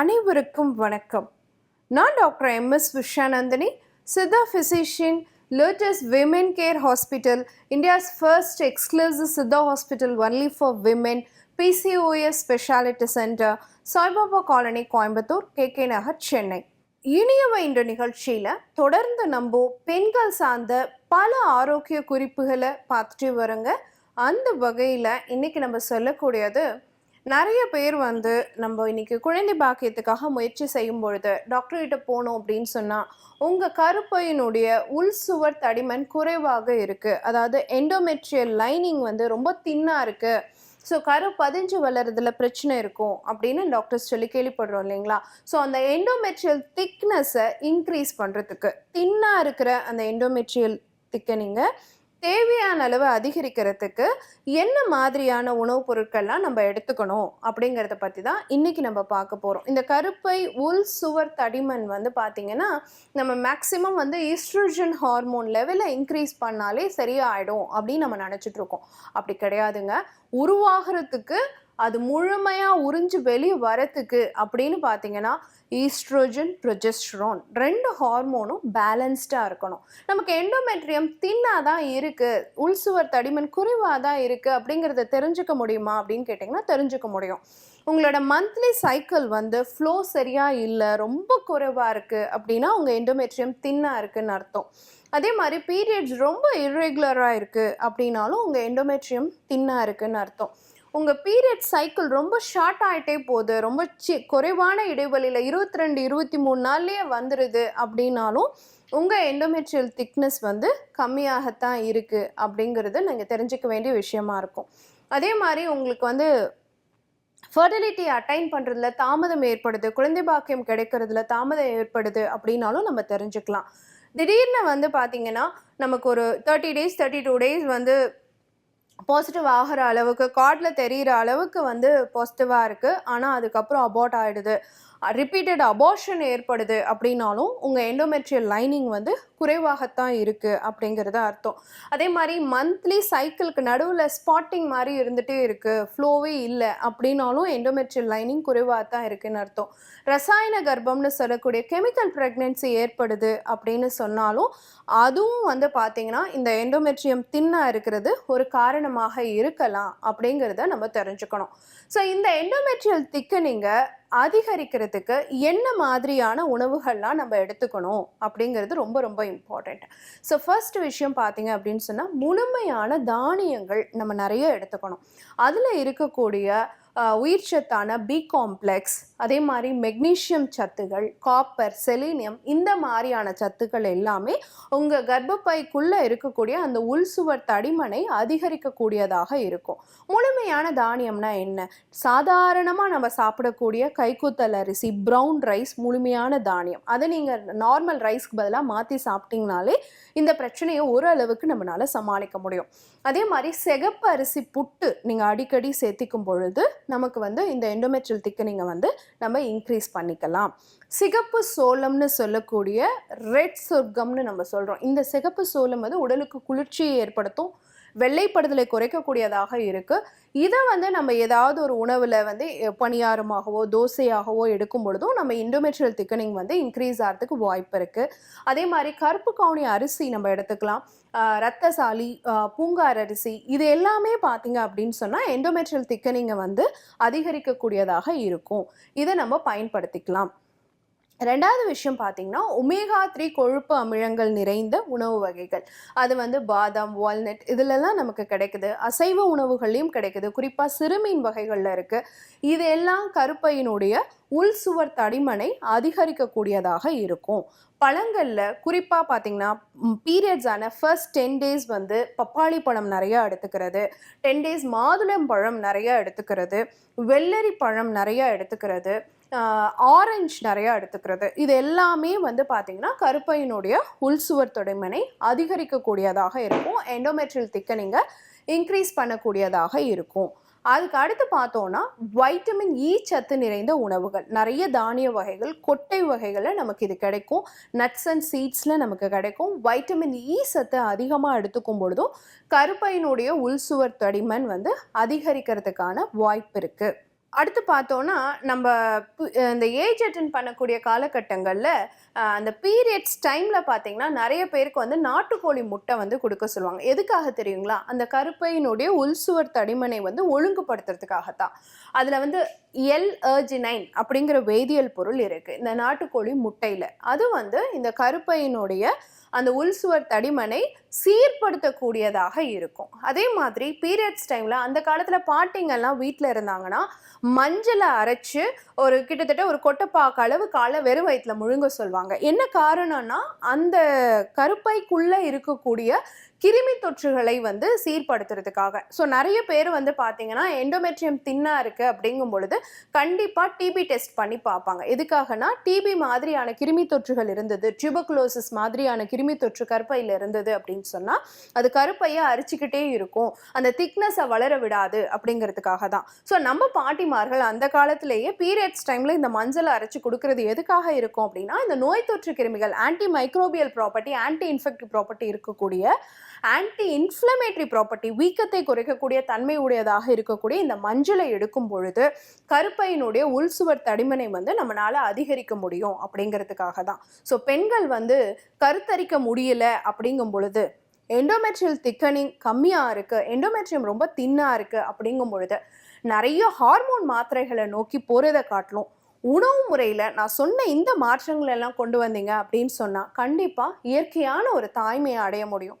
அனைவருக்கும் வணக்கம். நான் doctor M. S. Vishanandhini Siddha physician latest women care hospital India's first exclusive Siddha hospital only for women PCOS speciality centre Saibaba colony Coimbatore K. K. Nagar Chennai. இனியவ இந்த நிகழ்ச்சியில் தொடர்ந்து நம்ம பெண்கள் சார்ந்த பல ஆரோக்கிய குறிப்புகளை பார்த்துட்டு வரோங்க. அந்த வகையில் இன்றைக்கி நம்ம சொல்லக்கூடியது நிறைய பேர் வந்து நம்ம இன்னைக்கு குழந்தை பாக்கியத்துக்காக முயற்சி செய்யும் பொழுது டாக்டர் கிட்ட போனோம் அப்படின்னு சொன்னால் உங்கள் கருப்பையினுடைய உள் சுவர் தடிமன் குறைவாக இருக்குது அதாவது எண்டோமெட்ரியல் லைனிங் வந்து ரொம்ப தின்னாக இருக்குது ஸோ கரு பதிஞ்சு வளர்றதுல பிரச்சனை இருக்கும் அப்படின்னு டாக்டர்ஸ் சொல்லி கேள்விப்படுறோம் இல்லைங்களா? ஸோ அந்த எண்டோமெட்ரியல் திக்னஸை இன்க்ரீஸ் பண்ணுறதுக்கு தின்னாக இருக்கிற அந்த எண்டோமெட்ரியல் திக்கனிங்க தேவையான அளவு அதிகரிக்கிறதுக்கு என்ன மாதிரியான உணவுப் பொருட்கள்லாம் நம்ம எடுத்துக்கணும் அப்படிங்கிறத பற்றி தான் இன்றைக்கி நம்ம பார்க்க போகிறோம் இந்த கருப்பை உள் சுவர் தடிமன் வந்து பார்த்திங்கன்னா நம்ம மேக்ஸிமம் வந்து ஈஸ்ட்ரோஜன் ஹார்மோன் லெவலில் இன்க்ரீஸ் பண்ணாலே சரியாயிடும் அப்படின்னு நம்ம நினச்சிட்ருக்கோம் அப்படி கிடையாதுங்க. உருவாகிறதுக்கு அது முழுமையாக உறிஞ்சு வெளியே வரத்துக்கு அப்படின்னு பார்த்தீங்கன்னா ஈஸ்ட்ரோஜன் ப்ரொஜெஸ்ட்ரோன் ரெண்டு ஹார்மோனும் பேலன்ஸ்டாக இருக்கணும். நமக்கு எண்டோமெட்ரியம் தின்னாக தான் இருக்குது உள்சுவர் தடிமன் குறைவாக தான் இருக்குது அப்படிங்கிறத தெரிஞ்சுக்க முடியுமா அப்படின்னு கேட்டிங்கன்னா தெரிஞ்சுக்க முடியும். உங்களோட மந்த்லி சைக்கிள் வந்து ஃப்ளோ சரியாக இல்லை ரொம்ப குறைவாக இருக்குது அப்படின்னா உங்கள் எண்டோமெட்ரியம் தின்னாக இருக்குன்னு அர்த்தம். அதே மாதிரி பீரியட்ஸ் ரொம்ப இர்ரெகுலராக இருக்குது அப்படின்னாலும் உங்கள் எண்டோமெட்ரியம் தின்னாக இருக்குன்னு அர்த்தம். உங்கள் பீரியட் சைக்கிள் ரொம்ப ஷார்ட் ஆகிட்டே போகுது. ரொம்ப சி குறைவான இடைவெளியில் இருபத்தி ரெண்டு இருபத்தி மூணு நாள்லேயே வந்துடுது அப்படின்னாலும் உங்கள் எண்டோமெட்ரியல் திக்னஸ் வந்து கம்மியாகத்தான் இருக்குது அப்படிங்கிறது நீங்கள் தெரிஞ்சுக்க வேண்டிய விஷயமா இருக்கும். அதே மாதிரி உங்களுக்கு வந்து ஃபர்டிலிட்டி அட்டைன் பண்ணுறதுல தாமதம் ஏற்படுது. குழந்தை பாக்கியம் கிடைக்கிறதுல தாமதம் ஏற்படுது அப்படின்னாலும் நம்ம தெரிஞ்சுக்கலாம். திடீர்னு வந்து பார்த்திங்கன்னா நமக்கு ஒரு thirty days thirty two days வந்து பாசிட்டிவ் ஆகிற அளவுக்கு கார்டில் தெரிகிற அளவுக்கு வந்து பாசிட்டிவாக இருக்குது ஆனால் அதுக்கப்புறம் அபார்ட் ஆகிடுது ரிப்பீட்டட் அபார்ஷன் ஏற்படுது அப்படின்னாலும் உங்கள் எண்டோமெட்ரியல் லைனிங் வந்து குறைவாகத்தான் இருக்குது அப்படிங்கிறது அர்த்தம். அதே மாதிரி மந்த்லி சைக்கிளுக்கு நடுவில் ஸ்பாட்டிங் மாதிரி இருந்துகிட்டே இருக்குது ஃப்ளோவே இல்லை அப்படின்னாலும் எண்டோமெட்ரியல் லைனிங் குறைவாக தான் இருக்குன்னு அர்த்தம். ரசாயன கர்ப்பம்னு சொல்லக்கூடிய கெமிக்கல் ப்ரெக்னென்சி ஏற்படுது அப்படின்னு சொன்னாலும் அதுவும் வந்து பார்த்தீங்கன்னா இந்த எண்டோமெட்ரியம் தின்னாக இருக்கிறது ஒரு காரணமாக இருக்கலாம் அப்படிங்கிறத நம்ம தெரிஞ்சுக்கணும். ஸோ இந்த எண்டோமெட்ரியல் திக்கனிங்கை அதிகரிக்கிறதுக்கு என்ன மாதிரியான உணவுகள்லாம் நம்ம எடுத்துக்கணும் அப்படிங்கிறது ரொம்ப ரொம்ப இம்பார்ட்டண்ட் ஸோ ஃபர்ஸ்ட் விஷயம் பார்த்தீங்க அப்படின்னு சொன்னால் முழுமையான தானியங்கள் நம்ம நிறைய எடுத்துக்கணும். அதில் இருக்கக்கூடிய உயிர் சத்தான பி காம்ப்ளெக்ஸ் அதே மாதிரி மெக்னீஷியம் சத்துகள் காப்பர் செலீனியம் இந்த மாதிரியான சத்துக்கள் எல்லாமே உங்கள் கர்ப்பப்பைக்குள்ளே இருக்கக்கூடிய அந்த உள்சுவர் தடிமனை அதிகரிக்கக்கூடியதாக இருக்கும். முழுமையான தானியம்னா என்ன? சாதாரணமாக நம்ம சாப்பிடக்கூடிய கைக்குத்தல் அரிசி ப்ரௌன் ரைஸ் முழுமையான தானியம். அதை நீங்கள் நார்மல் ரைஸ்க்கு பதிலாக மாற்றி சாப்பிட்டீங்கனாலே இந்த பிரச்சனையை ஓரளவுக்கு நம்மளால சமாளிக்க முடியும். அதே மாதிரி சிகப்பு அரிசி புட்டு நீங்கள் அடிக்கடி சேர்த்திக்கும் பொழுது நமக்கு வந்து இந்த எண்டோமெட்ரியல் திக்கனிங்கை வந்து நம்ம இன்க்ரீஸ் பண்ணிக்கலாம். சிகப்பு சோளம்னு சொல்லக்கூடிய ரெட் சொர்க்கம்னு நம்ம சொல்கிறோம் இந்த சிகப்பு சோளம் வந்து உடலுக்கு குளிர்ச்சியை ஏற்படுத்தும் வெள்ளைப்படுதலை குறைக்கக்கூடியதாக இருக்குது இதை வந்து நம்ம ஏதாவது ஒரு உணவில் வந்து பணியாரமாகவோ தோசையாகவோ எடுக்கும் பொழுதும் நம்ம இண்டோமெட்ரியல் திக்கனிங் வந்து இன்க்ரீஸ் ஆகிறதுக்கு வாய்ப்பு இருக்குது அதே மாதிரி கருப்பு கவுனி அரிசி நம்ம எடுத்துக்கலாம். ரத்தசாலி பூங்கார் அரிசி இது எல்லாமே பார்த்தீங்க அப்படின்னு சொன்னால் எண்டோமெட்ரியல் திக்கனிங்கை வந்து அதிகரிக்கக்கூடியதாக இருக்கும். இதை நம்ம பயன்படுத்திக்கலாம். ரெண்டாவது விஷயம் பார்த்தீங்கன்னா ஒமேகா த்ரீ கொழுப்பு அமிலங்கள் நிறைந்த உணவு வகைகள். அது வந்து பாதாம் வால்நட் இதிலெல்லாம் நமக்கு கிடைக்குது. அசைவ உணவுகள்லையும் கிடைக்குது. குறிப்பாக சிறுமீன் வகைகளில் இருக்குது இது எல்லாம் கருப்பையினுடைய உள் சுவர் தடிமனை அதிகரிக்கக்கூடியதாக இருக்கும். பழங்களில் குறிப்பாக பார்த்தீங்கன்னா பீரியட்ஸான ஃபர்ஸ்ட் டென் டேஸ் வந்து பப்பாளி பழம் நிறையா எடுத்துக்கிறது. டென் டேஸ் மாதுளம் பழம் நிறையா எடுத்துக்கிறது. வெள்ளரி பழம் நிறையா எடுத்துக்கிறது. ஆரஞ்சு நிறையா எடுத்துக்கிறது. இது எல்லாமே வந்து பார்த்திங்கன்னா கருப்பையினுடைய உள்சுவர் தொடைமனை அதிகரிக்கக்கூடியதாக இருக்கும். எண்டோமெட்ரியல் திக்கனிங்கை இன்க்ரீஸ் பண்ணக்கூடியதாக இருக்கும். அதுக்கு அடுத்து பார்த்தோன்னா வைட்டமின் இ e சத்து நிறைந்த உணவுகள். நிறைய தானிய வகைகள் கொட்டை வகைகளில் நமக்கு இது கிடைக்கும். நட்ஸ் அண்ட் சீட்ஸில் நமக்கு கிடைக்கும். வைட்டமின் இ e சத்து அதிகமாக எடுத்துக்கும் பொழுதும் கருப்பையினுடைய உள்சுவர் தடிமன் வந்து அதிகரிக்கிறதுக்கான வாய்ப்பு இருக்குது அடுத்து பார்த்தோன்னா நம்ம இந்த ஏஜ் அட்டன் பண்ணக்கூடிய காலகட்டங்களில் அந்த பீரியட்ஸ் டைமில் பார்த்தீங்கன்னா நிறைய பேருக்கு வந்து நாட்டுக்கோழி முட்டை வந்து கொடுக்க சொல்லுவாங்க. எதுக்காக தெரியுங்களா? அந்த கருப்பையினுடைய உள்சுவர் தடிமனை வந்து ஒழுங்குபடுத்துறதுக்காகத்தான். அதில் வந்து எல் அர்ஜினைன் அப்படிங்கிற வேதியியல் பொருள் இருக்குது இந்த நாட்டுக்கோழி முட்டையில். அது வந்து இந்த கருப்பையினுடைய அந்த உள்சுவர் தடிமனை சீர்படுத்தக்கூடியதாக இருக்கும். அதே மாதிரி பீரியட்ஸ் டைமில் அந்த காலத்தில் பாட்டிங்கெல்லாம் வீட்டில் இருந்தாங்கன்னா மஞ்சளை அரைச்சு ஒரு கிட்டத்தட்ட ஒரு கொட்டைப்பாக்க அளவு காலை வெறும் வயிற்றுல முழுங்க சொல்லுவாங்க என்ன காரணம்னா அந்த கருப்பைக்குள்ளே இருக்கக்கூடிய கிருமி தொற்றுகளை வந்து சீர்படுத்துறதுக்காக. ஸோ நிறைய பேர் வந்து பார்த்தீங்கன்னா எண்டோமெட்ரியம் தின்னாக இருக்குது அப்படிங்கும் பொழுது கண்டிப்பாக டிபி டெஸ்ட் பண்ணி பார்ப்பாங்க. எதுக்காகனா டிபி மாதிரியான கிருமி தொற்றுகள் இருந்தது டியூபக்லோசிஸ் மாதிரியான கிருமி தொற்று கருப்பையில் இருந்தது அப்படின்னு சொன்னால் அது கருப்பையை அரிச்சுக்கிட்டே இருக்கும். அந்த திக்னஸை வளர விடாது அப்படிங்கிறதுக்காக தான். ஸோ நம்ம பாட்டிமார்கள் அந்த காலத்திலேயே பீரியட்ஸ் டைமில் இந்த மஞ்சளை அரைச்சி கொடுக்கறது எதுக்காக இருக்கும் அப்படின்னா இந்த நோய் தொற்று கிருமிகள் anti microbial property anti infective property இருக்கக்கூடிய ஆன்டி இன்ஃப்ளமேட்டரி ப்ராப்பர்ட்டி வீக்கத்தை குறைக்கக்கூடிய தன்மை உடையதாக இருக்கக்கூடிய இந்த மஞ்சளை எடுக்கும் பொழுது கருப்பையினுடைய உள்சுவர் தடிமனை வந்து நம்மளால் அதிகரிக்க முடியும் அப்படிங்கிறதுக்காக தான். ஸோ பெண்கள் வந்து கருத்தரிக்க முடியல அப்படிங்கும் பொழுது எண்டோமெட்ரியல் திக்கனிங் கம்மியாக இருக்குது எண்டோமெட்ரியம் ரொம்ப தின்னாக இருக்குது அப்படிங்கும் பொழுது நிறைய ஹார்மோன் மாத்திரைகளை நோக்கி போகிறதை காட்டிலும் உணவு முறையில் நான் சொன்ன இந்த மாற்றங்கள் எல்லாம் கொண்டு வந்தீங்க அப்படின்னு சொன்னால் கண்டிப்பாக இயற்கையான ஒரு தாய்மையை அடைய முடியும்.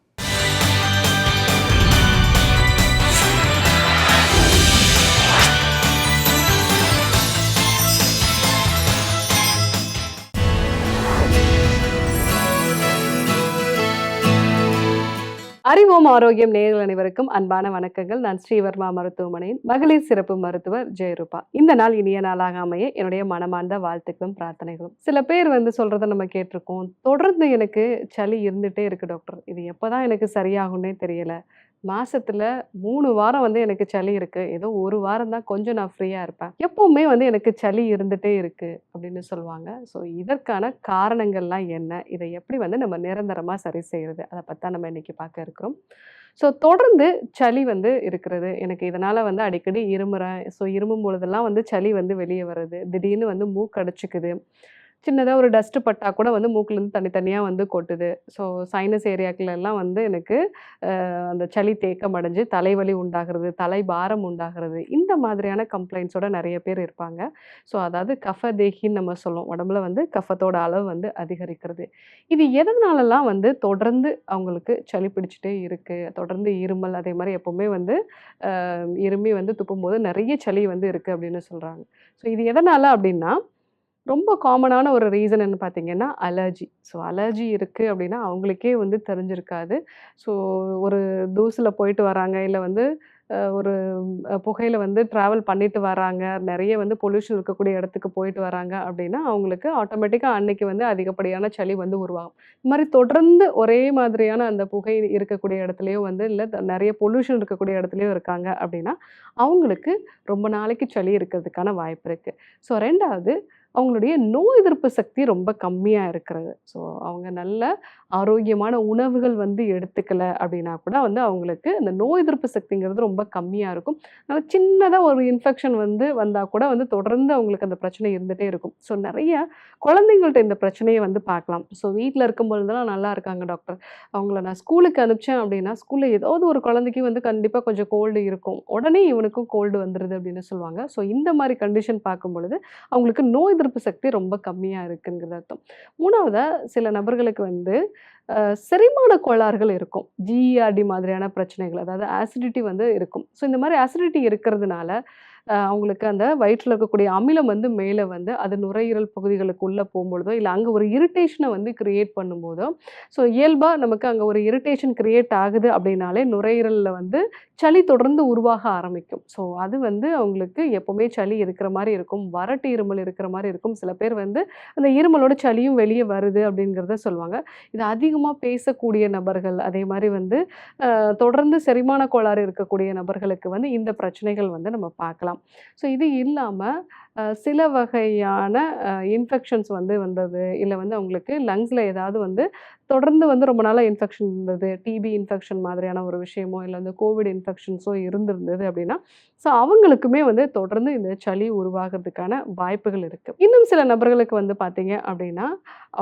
அறிவோம் ஆரோக்கியம் நேயர்கள் அனைவருக்கும் அன்பான வணக்கங்கள். நான் ஸ்ரீவர்மா மருத்துவமனையின் மகளிர் சிறப்பு மருத்துவர் ஜெயரூபா. இந்த நாள் இனிய நாளாக அமைய என்னுடைய மனமார்ந்த வாழ்த்துக்களும் பிரார்த்தனைகளும். சில பேர் வந்து சொல்றதை நம்ம கேட்டிருக்கோம். தொடர்ந்து எனக்கு சளி இருந்துட்டே இருக்கு டாக்டர். இது எப்போதான் எனக்கு சரியாகும்னே தெரியல. மாசத்துல மூணு வாரம் வந்து எனக்கு சளி இருக்கு. ஏதோ ஒரு வாரம் தான் கொஞ்சம் நான் ஃப்ரீயா இருப்பேன். எப்பவுமே வந்து எனக்கு சளி இருந்துட்டே இருக்கு அப்படின்னு சொல்லுவாங்க. ஸோ இதற்கான காரணங்கள்லாம் என்ன? இதை எப்படி வந்து நம்ம நிரந்தரமா சரி செய்யறது? அதை பற்றி நம்ம இன்னைக்கு பார்க்க இருக்கிறோம். ஸோ தொடர்ந்து சளி வந்து இருக்கிறது. எனக்கு இதனால் வந்து அடிக்கடி இருமுறேன் ஸோ இருமும் பொழுதெல்லாம் வந்து சளி வந்து வெளியே வருது. திடீர்னு வந்து மூக்கடைச்சிக்குது சின்னதாக ஒரு டஸ்ட்டு பட்டா கூட வந்து மூக்குலேருந்து தனித்தனியாக வந்து கொட்டுது. ஸோ சைனஸ் ஏரியாக்கிலெல்லாம் வந்து எனக்கு அந்த சளி தேக்கம் அடைஞ்சு தலைவலி உண்டாகிறது தலைபாரம் உண்டாகிறது இந்த மாதிரியான கம்ப்ளைண்ட்ஸோட நிறைய பேர் இருப்பாங்க. ஸோ அதாவது கஃப தேகின்னு நம்ம சொல்லுவோம். உடம்புல வந்து கஃபத்தோட அளவு வந்து அதிகரிக்கிறது. இது எதனாலலாம் வந்து தொடர்ந்து அவங்களுக்கு சளி பிடிச்சிட்டே இருக்குது தொடர்ந்து இருமல் அதே மாதிரி எப்போவுமே வந்து இருமி வந்து துப்பும்போது நிறைய சளி வந்து இருக்குது அப்படின்னு சொல்கிறாங்க ஸோ இது எதனால் அப்படின்னா ரொம்ப காமனான ஒரு ரீசன் என்ன பார்த்தீங்கன்னா அலர்ஜி ஸோ அலர்ஜி இருக்குது அப்படின்னா அவங்களுக்கே வந்து தெரிஞ்சிருக்காது. ஸோ ஒரு தூசில் போயிட்டு வராங்க இல்லை வந்து ஒரு புகையில் வந்து ட்ராவல் பண்ணிட்டு வராங்க நிறைய வந்து பொல்யூஷன் இருக்கக்கூடிய இடத்துக்கு போயிட்டு வராங்க அப்படின்னா அவங்களுக்கு ஆட்டோமேட்டிக்காக அன்னைக்கு வந்து அதிகப்படியான சளி வந்து உருவாகும். இந்த மாதிரி தொடர்ந்து ஒரே மாதிரியான அந்த புகை இருக்கக்கூடிய இடத்துலையும் வந்து இல்லை நிறைய பொல்யூஷன் இருக்கக்கூடிய இடத்துலையும் இருக்காங்க அப்படின்னா அவங்களுக்கு ரொம்ப நாளைக்கு சளி இருக்கிறதுக்கான வாய்ப்பு இருக்குது ஸோ ரெண்டாவது அவங்களுடைய நோய் எதிர்ப்பு சக்தி ரொம்ப கம்மியாக இருக்கிறது. ஸோ அவங்க நல்ல ஆரோக்கியமான உணவுகள் வந்து எடுத்துக்கல அப்படின்னா கூட வந்து அவங்களுக்கு அந்த நோய் எதிர்ப்பு சக்திங்கிறது ரொம்ப கம்மியாக இருக்கும். அதனால் சின்னதாக ஒரு இன்ஃபெக்ஷன் வந்து வந்தால் கூட வந்து தொடர்ந்து அவங்களுக்கு அந்த பிரச்சனை இருந்துகிட்டே இருக்கும். ஸோ நிறைய குழந்தைங்கள்ட்ட இந்த பிரச்சனையை வந்து பார்க்கலாம். ஸோ வீட்டில் இருக்கும்பொழுதெல்லாம் நல்லா இருக்காங்க டாக்டர் அவங்கள நான் ஸ்கூலுக்கு அனுப்பிச்சேன் அப்படின்னா ஸ்கூலில் ஏதாவது ஒரு குழந்தைக்கு வந்து கண்டிப்பாக கொஞ்சம் கோல்டு இருக்கும். உடனே இவனுக்கும் கோல்டு வந்துடுது அப்படின்னு சொல்லுவாங்க. ஸோ இந்த மாதிரி கண்டிஷன் பார்க்கும் பொழுது அவங்களுக்கு நோய் எதிர்ப்பு சக்தி ரொம்ப கம்மியாக இருக்குங்கிறது அர்த்தம். மூணாவதாக சில நபர்களுக்கு வந்து செரிமான கோளாறுகள் இருக்கும். ஜிஇஆர்டி e, மாதிரியான பிரச்சனைகள் அதாவது ஆசிடிட்டி வந்து இருக்கும். ஸோ இந்த மாதிரி ஆசிடிட்டி இருக்கிறதுனால அவங்களுக்கு அந்த வயிற்றில் இருக்கக்கூடிய அமிலம் வந்து மேலே வந்து அது நுரையீரல் பகுதிகளுக்கு உள்ளே போகும்பொழுதோ இல்லை அங்கே ஒரு இரிட்டேஷனை வந்து கிரியேட் பண்ணும்போதோ ஸோ இயல்பாக நமக்கு அங்கே ஒரு இரிட்டேஷன் கிரியேட் ஆகுது அப்படின்னாலே நுரையீரலில் வந்து சளி தொடர்ந்து உருவாக ஆரம்பிக்கும். ஸோ அது வந்து அவங்களுக்கு எப்போவுமே சளி இருக்கிற மாதிரி இருக்கும் வறட்டு இருமல் இருக்கிற மாதிரி இருக்கும். சில பேர் வந்து அந்த இருமலோட சளியும் வெளியே வருது அப்படிங்கிறத சொல்லுவாங்க. இது அதிகமாக பேசக்கூடிய நபர்கள் அதே மாதிரி வந்து தொடர்ந்து செரிமான கோளாறு இருக்கக்கூடிய நபர்களுக்கு வந்து இந்த பிரச்சனைகள் வந்து நம்ம பார்க்கலாம். ஸோ இது இல்லாமல் சில வகையான இன்ஃபெக்ஷன்ஸ் வந்து வந்தது. இல்லை வந்து அவங்களுக்கு லங்ஸில் ஏதாவது வந்து தொடர்ந்து வந்து ரொம்ப நாளாக இன்ஃபெக்ஷன் இருந்தது. டிபி இன்ஃபெக்ஷன் மாதிரியான ஒரு விஷயமோ இல்லை வந்து கோவிட் இன்ஃபெக்ஷன்ஸோ இருந்திருந்தது அப்படின்னா ஸோ அவங்களுக்குமே வந்து தொடர்ந்து இந்த சளி உருவாகிறதுக்கான வாய்ப்புகள் இருக்குது இன்னும் சில நபர்களுக்கு வந்து பார்த்தீங்க அப்படின்னா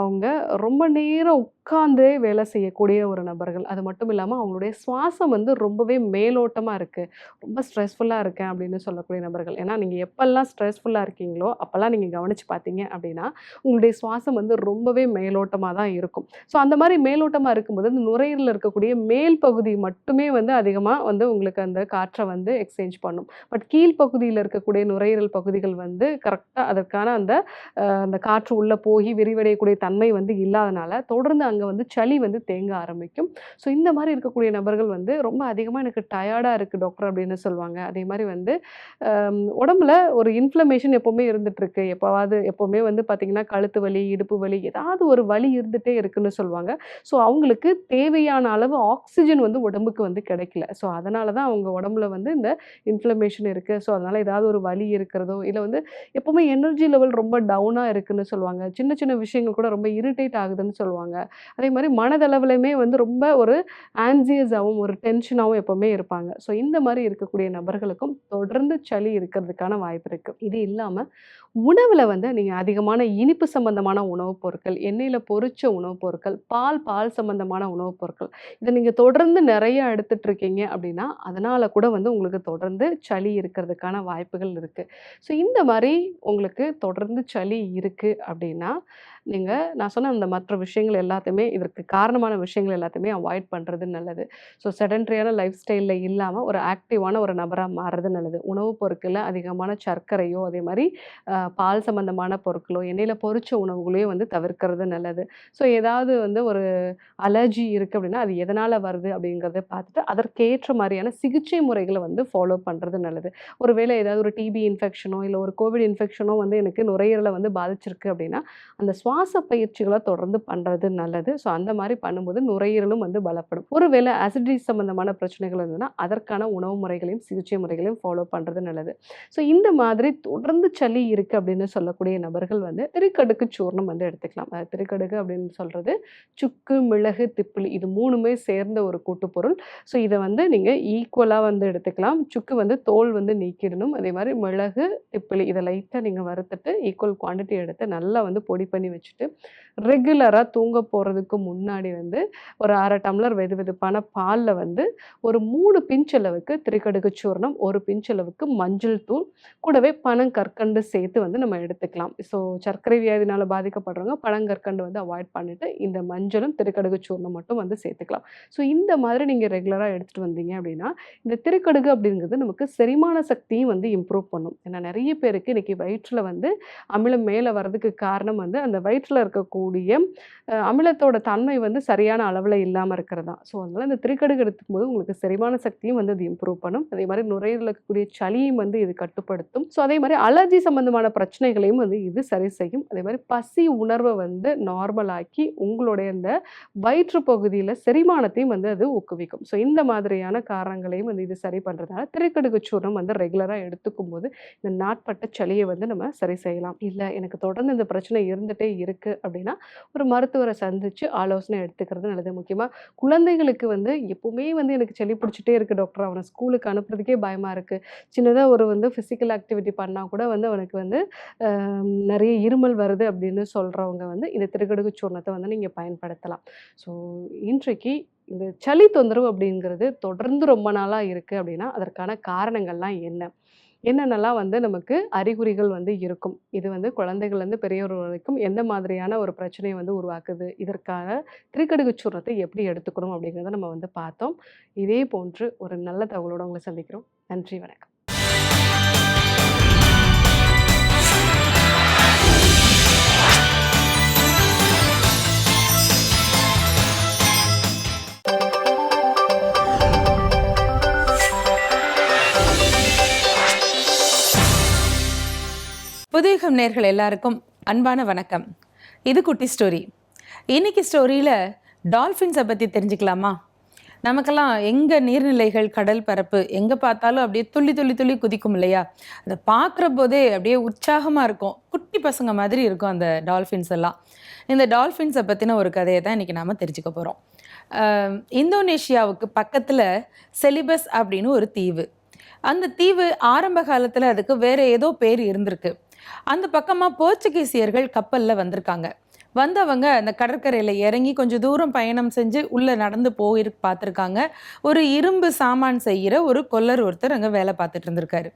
அவங்க ரொம்ப நேரம் உட்கார்ந்தே வேலை செய்யக்கூடிய ஒரு நபர்கள். அது மட்டும் இல்லாமல் அவங்களுடைய சுவாசம் வந்து ரொம்பவே மேலோட்டமாக இருக்குது ரொம்ப ஸ்ட்ரெஸ்ஃபுல்லாக இருக்கேன் அப்படின்னு சொல்லக்கூடிய நபர்கள். ஏன்னா நீங்கள் எப்பெல்லாம் ஸ்ட்ரெஸ்ஃபுல்லாக இருக்கீங்களோ அப்போல்லாம் நீங்கள் கவனித்து பார்த்தீங்க அப்படின்னா உங்களுடைய சுவாசம் வந்து ரொம்பவே மேலோட்டமாக தான் இருக்கும். ஸோ அந்த மாதிரி மேலோட்டமாக இருக்கும்போது இந்த நுரையீரலில் இருக்கக்கூடிய மேல் பகுதி மட்டுமே வந்து அதிகமாக வந்து உங்களுக்கு அந்த காற்றை வந்து எக்ஸ்சேஞ்ச் பண்ணும். பட் கீழ்ப்பகுதியில் இருக்கக்கூடிய நுரையீரல் பகுதிகள் வந்து கரெக்டாக அதற்கான அந்த அந்த காற்று உள்ளே போய் விரிவடையக்கூடிய தன்மை வந்து இல்லாதனால தொடர்ந்து அங்கே வந்து சளி வந்து தேங்க ஆரம்பிக்கும். ஸோ இந்த மாதிரி இருக்கக்கூடிய நபர்கள் வந்து ரொம்ப அதிகமாக எனக்கு டயர்டாக இருக்குது டாக்டர் அப்படின்னு சொல்லுவாங்க. அதே மாதிரி வந்து உடம்புல ஒரு இன்ஃப்ளமேஷன் எப்போவுமே இருந்துகிட்ருக்கு எப்போவாவது எப்போவாது எப்போவுமே வந்து பார்த்திங்கன்னா கழுத்து வலி இடுப்பு வலி ஏதாவது ஒரு வலி இருந்துகிட்டே இருக்குன்னு சொல்லுவாங்க. ஸோ அவங்களுக்கு தேவையான அளவு ஆக்சிஜன் வந்து உடம்புக்கு வந்து கிடைக்கல. ஸோ அதனால தான் அவங்க உடம்புல வந்து இந்த இன்ஃப்ளமேஷன் இருக்குது ஸோ அதனால் ஏதாவது ஒரு வலி இருக்கிறதோ இல்லை வந்து எப்போவுமே எனர்ஜி லெவல் ரொம்ப டவுனாக இருக்குதுன்னு சொல்லுவாங்க. சின்ன சின்ன விஷயங்கள் கூட ரொம்ப இரிட்டேட் ஆகுதுன்னு சொல்லுவாங்க. அதே மாதிரி மனதளவுலையுமே வந்து ரொம்ப ஒரு ஆன்சியஸாகவும் ஒரு டென்ஷனாகவும் எப்போவுமே இருப்பாங்க. ஸோ இந்த மாதிரி இருக்கக்கூடிய நபர்களுக்கும் தொடர்ந்து சளி இருக்கிறதுக்கான வாய்ப்பு இருக்குது இது இல்லை இல்லாமல் உணவில் வந்து நீங்கள் அதிகமான இனிப்பு சம்பந்தமான உணவுப் பொருட்கள் எண்ணெயில் பொறிச்ச உணவுப் பொருட்கள் பால் பால் சம்பந்தமான உணவுப் பொருட்கள் இதை நீங்கள் தொடர்ந்து நிறைய எடுத்துட்ருக்கீங்க அப்படின்னா அதனால் கூட வந்து உங்களுக்கு தொடர்ந்து சளி இருக்கிறதுக்கான வாய்ப்புகள் இருக்குது ஸோ இந்த மாதிரி உங்களுக்கு தொடர்ந்து சளி இருக்குது அப்படின்னா நீங்கள் நான் சொன்ன அந்த மற்ற விஷயங்கள் எல்லாத்தையுமே இதற்கு காரணமான விஷயங்கள் எல்லாத்தையுமே அவாய்ட் பண்ணுறது நல்லது. ஸோ செடன்ட்ரியான லைஃப் ஸ்டைலில் இல்லாமல் ஒரு ஆக்டிவான ஒரு நபராக மாறுறது நல்லது. உணவுப் பொருட்களில் அதிகமான சர்க்கரையோ அதே மாதிரி பால் சம்பந்தமான பொருட்களோ எண்ணெயில் பொறிச்ச உணவுகளையோ வந்து தவிர்க்கிறது நல்லது. ஸோ ஏதாவது வந்து ஒரு அலர்ஜி இருக்குது அப்படின்னா அது எதனால் வருது அப்படிங்கிறத பார்த்துட்டு அதற்கேற்ற மாதிரியான சிகிச்சை முறைகளை வந்து ஃபாலோ பண்ணுறது நல்லது. ஒருவேளை ஏதாவது ஒரு டிபி இன்ஃபெக்ஷனோ இல்லை ஒரு கோவிட் இன்ஃபெக்ஷனோ வந்து எனக்கு நுரையீரலை வந்து பாதிச்சிருக்கு அப்படின்னா அந்த சுவாச பயிற்சிகளை தொடர்ந்து பண்ணுறது நல்லது. ஸோ அந்த மாதிரி பண்ணும்போது நுரையீரலும் வந்து பலப்படும். ஒருவேளை அசிடிட்டி சம்மந்தமான பிரச்சனைகள் இருந்ததுன்னா அதற்கான உணவு முறைகளையும் சிகிச்சை முறைகளையும் ஃபாலோ பண்ணுறது நல்லது. ஸோ இந்த மாதிரி தொடர்ந்து சளி இருக்கு இருக்குது அப்படின்னு சொல்லக்கூடிய நபர்கள் வந்து திருக்கடுக்கு சூர்ணம் வந்து எடுத்துக்கலாம். அது திருக்கடுகு அப்படின்னு சொல்கிறது சுக்கு மிளகு திப்பிலி இது மூணுமே சேர்ந்த ஒரு கூட்டுப்பொருள். ஸோ இதை வந்து நீங்கள் ஈக்குவலாக வந்து எடுத்துக்கலாம். சுக்கு வந்து தோல் வந்து நீக்கிடணும். அதே மாதிரி மிளகு திப்பிலி இதை லைட்டாக நீங்கள் வறுத்துட்டு ஈக்குவல் குவாண்டிட்டி எடுத்து நல்லா வந்து பொடி பண்ணி வச்சுட்டு ரெகுலராக தூங்க போகிறதுக்கு முன்னாடி வந்து ஒரு அரை டம்ளர் வெது வெதுப்பான பாலில் வந்து ஒரு மூணு பிஞ்ச் அளவுக்கு திரிக்கடுகு சூர்ணம் ஒரு பிஞ்ச் அளவுக்கு மஞ்சள் தூள் கூடவே பனங்கற்கண்டு சேர்த்து வந்து நம்ம எடுத்துக்கலாம். ஸோ சர்க்கரை வியாதினால் பாதிக்கப்படுறவங்க பழங்கற்கண்டு வந்து அவாய்ட் பண்ணிவிட்டு இந்த மஞ்சளும் திருக்கடுகு சூர்ணம் மட்டும் வந்து சேர்த்துக்கலாம். ஸோ இந்த மாதிரி நீங்கள் ரெகுலராக எடுத்துகிட்டு வந்தீங்க அப்படின்னா இந்த திருக்கடுகு அப்படிங்கிறது நமக்கு செரிமான சக்தியும் வந்து இம்ப்ரூவ் பண்ணும். ஏன்னா நிறைய பேருக்கு இன்றைக்கி வயிற்றில் வந்து அமிலம் மேலே வர்றதுக்கு காரணம் வந்து அந்த வயிற்றில் இருக்கக்கூடிய அமிலத்தோட தன்மை வந்து சரியான அளவில் இல்லாமல் இருக்கிறதா. ஸோ அதனால் இந்த திரிக்கடுகு எடுத்துக்கும்போது உங்களுக்கு செரிமான சக்தியும் வந்து அது இம்ப்ரூவ் பண்ணும். அதே மாதிரி நுரையீரலில் இருக்கக்கூடிய சளியும் வந்து இது கட்டுப்படுத்தும். ஸோ அதே மாதிரி அலர்ஜி சம்பந்தமான பிரச்சனைகளையும் வந்து இது சரி செய்யும். அதே மாதிரி பசி உணர்வை வந்து நார்மலாக்கி உங்களுடைய அந்த வயிற்று பகுதியில் செரிமானத்தையும் வந்து அது ஊக்குவிக்கும். ஸோ இந்த மாதிரியான காரணங்களையும் வந்து இது சரி பண்ணுறதுனால திரைக்கடுகு சூர்ணம் வந்து ரெகுலராக எடுத்துக்கும் போது இந்த நாட்பட்ட சளியை வந்து நம்ம சரி செய்யலாம். இல்லை எனக்கு தொடர்ந்து இந்த பிரச்சனை இருந்துகிட்டே இருக்குது அப்படின்னா ஒரு மருத்துவரை சந்தித்து ஆலோசனை எடுத்துக்கிறது நல்லது. முக்கியமாக குழந்தைகளுக்கு வந்து எப்போவுமே வந்து எனக்கு சளி பிடிச்சிட்டே இருக்குது டாக்டர் அவனை ஸ்கூலுக்கு அனுப்புறதுக்கே பயமாக இருக்குது சின்னதாக ஒரு வந்து ஃபிசிக்கல் ஆக்டிவிட்டி பண்ணால் கூட வந்து அவனுக்கு வந்து நிறைய இருமல் வருது அப்படின்னு சொல்கிறவங்க வந்து இந்த திருக்கடுகு சூர்ணத்தை வந்து நீங்கள் பயன்படுத்தலாம். ஸோ இன்றைக்கு இந்த சளி தொந்தரவு அப்படிங்கிறது தொடர்ந்து ரொம்ப நாளாக இருக்குது அப்படின்னா அதற்கான காரணங்கள்லாம் என்ன? என்னென்னலாம் வந்து நமக்கு அறிகுறிகள் வந்து இருக்கும்? இது வந்து குழந்தைகள்லேருந்து பெரியவர் வரைக்கும் எந்த மாதிரியான ஒரு பிரச்சனையை வந்து உருவாக்குது? இதற்கான திருக்கடுகு சூர்ணத்தை எப்படி எடுத்துக்கணும் அப்படிங்கிறத நம்ம வந்து பார்த்தோம். இதே போன்று ஒரு நல்ல தகவலோடு உங்களை சந்திக்கிறோம். நன்றி வணக்கம். புதுயுகம் நேர்கள் எல்லாருக்கும். அன்பான வணக்கம். இது குட்டி ஸ்டோரி. இன்னைக்கு ஸ்டோரியில் டால்ஃபின்ஸை பற்றி தெரிஞ்சுக்கலாமா? நமக்கெல்லாம் எங்கே நீர்நிலைகள் கடல் பரப்பு எங்கே பார்த்தாலும் அப்படியே துள்ளி துள்ளி துள்ளி குதிக்கும் இல்லையா? அதை பார்க்குற போதே அப்படியே உற்சாகமாக இருக்கும். குட்டி பசங்க மாதிரி இருக்கும் அந்த டால்ஃபின்ஸ் எல்லாம். இந்த டால்ஃபின்ஸை பற்றின ஒரு கதையை தான் இன்றைக்கி நாம் தெரிஞ்சுக்க போகிறோம் இந்தோனேஷியாவுக்கு பக்கத்தில் செலிபஸ் அப்படின்னு ஒரு தீவு. அந்த தீவு ஆரம்ப காலத்தில் அதுக்கு வேற ஏதோ பேர் இருந்திருக்கு. அந்த பக்கமாக போர்ச்சுகீசியர்கள் கப்பலில் வந்திருக்காங்க. வந்தவங்க அந்த கடற்கரையில் இறங்கி கொஞ்சம் தூரம் பயணம் செஞ்சு உள்ளே நடந்து போயிரு பார்த்துருக்காங்க. ஒரு இரும்பு சாமான் செய்கிற ஒரு கொல்லர் ஒருத்தர் அங்கே வேலை பார்த்துட்டு இருந்திருக்காரு.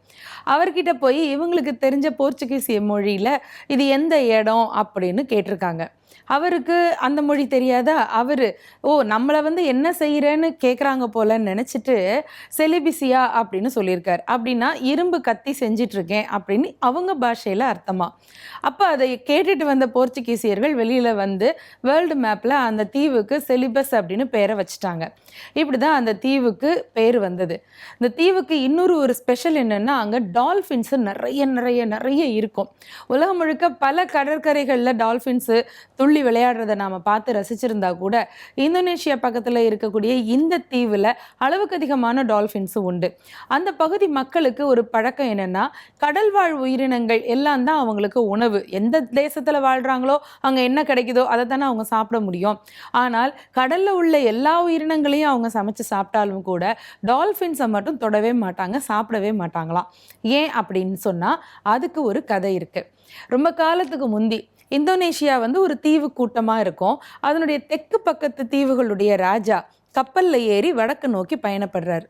அவர்கிட்ட போய் இவங்களுக்கு தெரிஞ்ச போர்ச்சுகீசிய மொழியில் இது எந்த இடம் அப்படின்னு கேட்டிருக்காங்க. அவருக்கு அந்த மொழி தெரியாதா? அவர் ஓ நம்மளை வந்து என்ன செய்கிறேன்னு கேட்குறாங்க போலன்னு நினச்சிட்டு செலிபிசியா? அப்படின்னு சொல்லியிருக்கார். அப்படின்னா இரும்பு கத்தி செஞ்சிட்ருக்கேன் அப்படின்னு அவங்க பாஷையில் அர்த்தமா. அப்போ அதை கேட்டுட்டு வந்த போர்ச்சுகீசியர்கள் வெளியில் வந்து வேர்ல்டு மேப்பில் அந்த தீவுக்கு செலிபஸ் அப்படின்னு பேரை வச்சுட்டாங்க. இப்படி தான் அந்த தீவுக்கு பேர் வந்தது. இந்த தீவுக்கு இன்னொரு ஒரு ஸ்பெஷல் என்னென்னா அங்கே டால்ஃபின்ஸு நிறைய நிறைய நிறைய இருக்கும். உலகம் முழுக்க பல கடற்கரைகளில் டால்ஃபின்ஸு துள்ளி விளையாடுறதை நாம் பார்த்து ரசிச்சிருந்தா கூட இந்தோனேஷியா பக்கத்தில் இருக்கக்கூடிய இந்த தீவில் அளவுக்கு அதிகமான டால்ஃபின்ஸும் உண்டு. அந்த பகுதி மக்களுக்கு ஒரு பழக்கம் என்னென்னா கடல்வாழ் உயிரினங்கள் எல்லாம் தான் அவங்களுக்கு உணவு. எந்த தேசத்தில் வாழ்கிறாங்களோ அங்கே என்ன கிடைக்குதோ அதை தானே அவங்க சாப்பிட முடியும். ஆனால் கடலில் உள்ள எல்லா உயிரினங்களையும் அவங்க சமைச்சு சாப்பிட்டாலும் கூட டால்ஃபின்ஸை மட்டும் தொடவே மாட்டாங்க சாப்பிடவே மாட்டாங்களாம். ஏன் அப்படின்னு சொன்னால் அதுக்கு ஒரு கதை இருக்குது ரொம்ப காலத்துக்கு முந்தி இந்தோனேஷியா வந்து ஒரு தீவு கூட்டமாக இருக்கும். அதனுடைய தெற்கு பக்கத்து தீவுகளுடைய ராஜா கப்பலில் ஏறி வடக்கு நோக்கி பயணப்படுறாரு.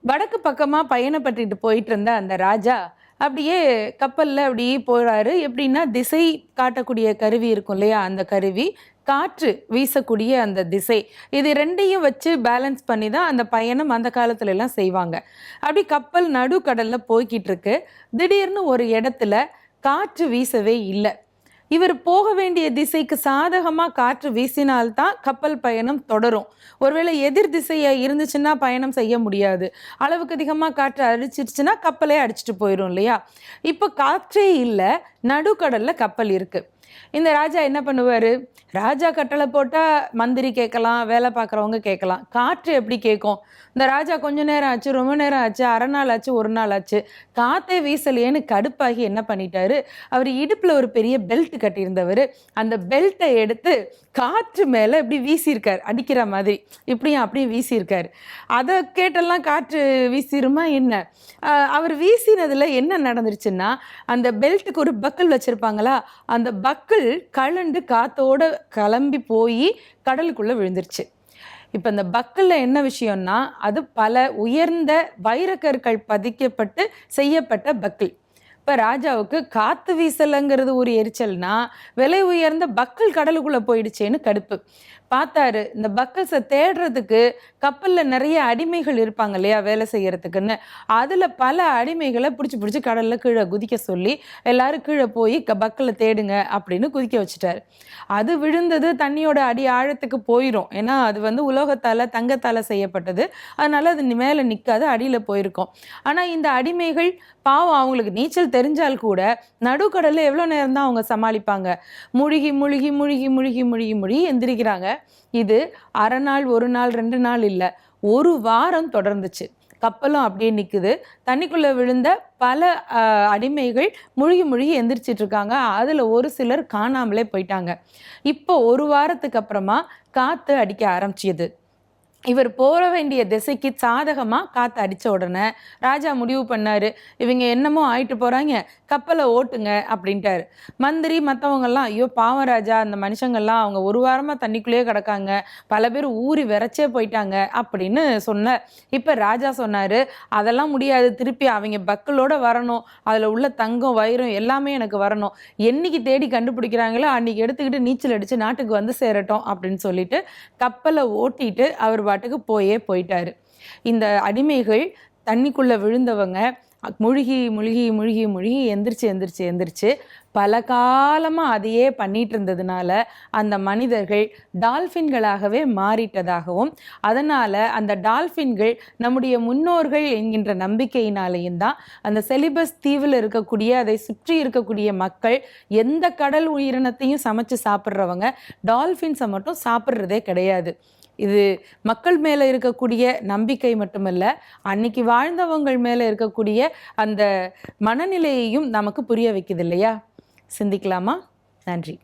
வடக்கு பக்கமாக பயணப்பட்டுட்டு போயிட்டு இருந்த அந்த ராஜா அப்படியே கப்பலில் அப்படியே போகிறாரு எப்படின்னா திசை காட்டக்கூடிய கருவி இருக்கும் இல்லையா? அந்த கருவி காற்று வீசக்கூடிய அந்த திசை. இது ரெண்டையும் வச்சு பேலன்ஸ் பண்ணி தான் அந்த பயணம் அந்த காலத்துல எல்லாம் செய்வாங்க. அப்படி கப்பல் நடுக்கடலில் போய்கிட்டு இருக்கு. திடீர்னு ஒரு இடத்துல காற்று வீசவே இல்லை. இவர் போக வேண்டிய திசைக்கு சாதகமாக காற்று வீசினால்தான் கப்பல் பயணம் தொடரும். ஒருவேளை எதிர் திசையை இருந்துச்சுன்னா பயணம் செய்ய முடியாது. அளவுக்கு அதிகமாக காற்று அடிச்சிருச்சுன்னா கப்பலே அடிச்சிட்டு போயிடும் இல்லையா? இப்போ காற்றே இல்லை நடுக்கடலில் கப்பல் இருக்குது இந்த ராஜா என்ன பண்ணுவார்? ராஜா கட்டளை போட்டால் மந்திரி கேட்கலாம் வேலை பார்க்குறவங்க கேட்கலாம். காற்று எப்படி கேட்கும்? இந்த ராஜா கொஞ்ச நேரம் ஆச்சு ரொம்ப நேரம் ஆச்சு அரை நாள் ஆச்சு ஒரு நாள் ஆச்சு. காத்தே வீசலையேன்னு கடுப்பாகி என்ன பண்ணிட்டாரு? அவர் இடுப்பில் ஒரு பெரிய பெல்ட் கட்டியிருந்தவர். அந்த பெல்ட்டை எடுத்து காற்று மேலே இப்படி வீசியிருக்கார் அடிக்கிற மாதிரி. இப்படியும் அப்படியும் வீசியிருக்கார்? அதை கேட்டெல்லாம் காற்று வீசிருமா என்ன? அவர் வீசினதில் என்ன நடந்துருச்சுன்னா அந்த பெல்ட்டுக்கு ஒரு பக்கல் வச்சுருப்பாங்களா அந்த பக்கல் கலண்டு காற்றோடு கிளம்பி போய் கடலுக்குள்ளே விழுந்துருச்சு. இப்போ இந்த பக்கலில் என்ன விஷயம்னா அது பல உயர்ந்த வைரக்கற்கள் பதிக்கப்பட்டு செய்யப்பட்ட பக்கிள் இப்போ ராஜாவுக்கு காற்று வீசலைங்கிறது ஒரு எரிச்சல்னா விலை உயர்ந்த பக்கல் கடலுக்குள்ளே போயிடுச்சேன்னு கடுப்பு. பார்த்தாரு இந்த பக்கல்ஸை தேடுறதுக்கு கப்பலில் நிறைய அடிமைகள் இருப்பாங்க இல்லையா வேலை செய்கிறதுக்குன்னு அதில் பல அடிமைகளை பிடிச்சி பிடிச்சி கடலில் கீழே குதிக்க சொல்லி எல்லாரும் கீழே போய் க பக்கலை தேடுங்க அப்படின்னு குதிக்க வச்சுட்டாரு. அது விழுந்தது தண்ணியோட அடி ஆழத்துக்கு போயிடும் ஏன்னா அது வந்து உலோகத்தால் தங்கத்தால் செய்யப்பட்டது. அதனால் அது மேலே நிற்காது அடியில் போயிருக்கும். ஆனால் இந்த அடிமைகள் பாவம் அவங்களுக்கு நீச்சல் தெரிஞ்சால் கூட நடுக்கடலில் எவ்வளோ நேரம் தான் அவங்க சமாளிப்பாங்க. முழுகி முழுகி முழுகி முழுகி முழுகி முழுகி எந்திரிக்கிறாங்க. இது அரை நாள் ஒரு நாள் ரெண்டு நாள் இல்லை. ஒரு வாரம் தொடர்ந்துச்சு. கப்பலும் அப்படியே நிற்குது தண்ணிக்குள்ளே விழுந்த பல அடிமைகள் முழுகி முழுகி எந்திரிச்சிட்டு இருக்காங்க. அதில் ஒரு சிலர் காணாமலே போயிட்டாங்க. இப்போ ஒரு வாரத்துக்கு அப்புறமா காற்று அடிக்க ஆரம்பிச்சியது இவர் போக வேண்டிய திசைக்கு சாதகமாக காற்று அடித்த உடனே ராஜா முடிவு பண்ணார். இவங்க என்னமோ ஆயிட்டு போகிறாங்க கப்பலை ஓட்டுங்க அப்படின்ட்டாரு. மந்திரி மற்றவங்கெல்லாம் ஐயோ பாவம் ராஜா அந்த மனுஷங்கள்லாம் அவங்க ஒரு வாரமாக தண்ணிக்குள்ளேயே கிடக்காங்க. பல பேர் ஊறி விரைச்சே போயிட்டாங்க அப்படின்னு சொன்னார். இப்போ ராஜா சொன்னார் அதெல்லாம் முடியாது. திருப்பி அவங்க பக்கலோடு வரணும். அதில் உள்ள தங்கம் வைரம் எல்லாமே எனக்கு வரணும். என்னைக்கு தேடி கண்டுபிடிக்கிறாங்களோ அன்றைக்கி எடுத்துக்கிட்டு நீச்சல் அடித்து நாட்டுக்கு வந்து சேரட்டும் அப்படின்னு சொல்லிட்டு கப்பலை ஓட்டிட்டு அவர் அவர் பாட்டுக்கு போயே போயிட்டாரு. இந்த அடிமைகள் தண்ணிக்குள்ளே விழுந்தவங்க முழுகி முழுகி முழுகி முழுகி எந்திரிச்சு எந்திரிச்சு எந்திரிச்சு பல காலமாக அதையே பண்ணிட்டு இருந்ததுனால அந்த மனிதர்கள் டால்ஃபின்களாகவே மாறிட்டதாகவும் அதனால் அந்த டால்ஃபின்கள் நம்முடைய முன்னோர்கள் என்கின்ற நம்பிக்கையினாலேயும் தான் அந்த செலிபஸ் தீவில் இருக்கக்கூடிய அதை சுற்றி இருக்கக்கூடிய மக்கள் எந்த கடல் உயிரினத்தையும் சமைச்சு சாப்பிட்றவங்க டால்ஃபின்ஸை மட்டும் சாப்பிட்றதே கிடையாது. இது மக்கள் மேலே இருக்கக்கூடிய நம்பிக்கை மட்டுமல்ல அன்னைக்கு வாழ்ந்தவங்கள் மேலே இருக்கக்கூடிய அந்த மனநிலையையும் நமக்கு புரிய வைக்குது இல்லையா? சிந்திக்கலாமா? நன்றி.